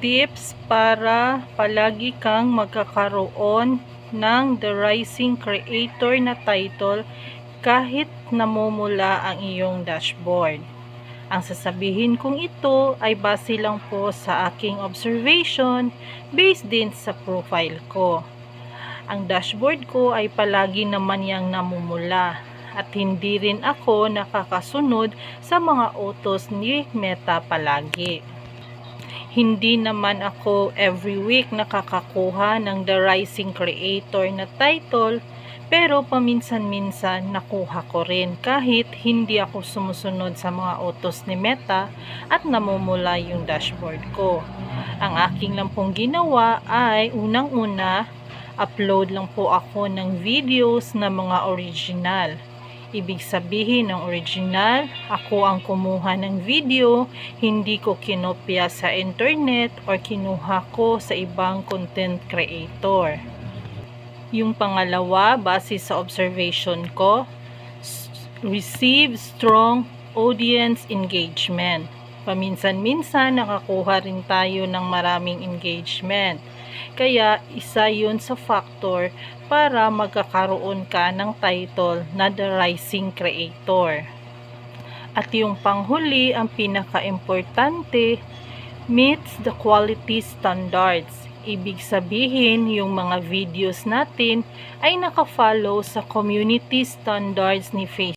tips para palagi kang magkakaroon ng The Rising Creator na title kahit namumula ang iyong dashboard. Ang sasabihin kong ito ay base lang po sa aking observation based din sa profile ko. Ang dashboard ko ay palagi naman yang namumula at hindi rin ako nakakasunod sa mga utos ni Meta palagi. Hindi naman ako every week nakakakuha ng The Rising Creator na title pero paminsan-minsan nakuha ko rin kahit hindi ako sumusunod sa mga utos ni Meta at namumula yung dashboard ko. Ang aking lang pong ginawa ay unang-una upload lang po ako ng videos na mga original. Ibig sabihin ng original, ako ang kumuha ng video, hindi ko kinopya sa internet or kinuha ko sa ibang content creator. Yung pangalawa, base sa observation ko, receive strong audience engagement. Paminsan-minsan nakakuha rin tayo ng maraming engagement. Kaya isa yun sa factor para magkakaroon ka ng title na The Rising Creator. At yung panghuli, ang pinaka-importante, meets the quality standards. Ibig sabihin, yung mga videos natin ay nakafollow sa community standards ni Facebook.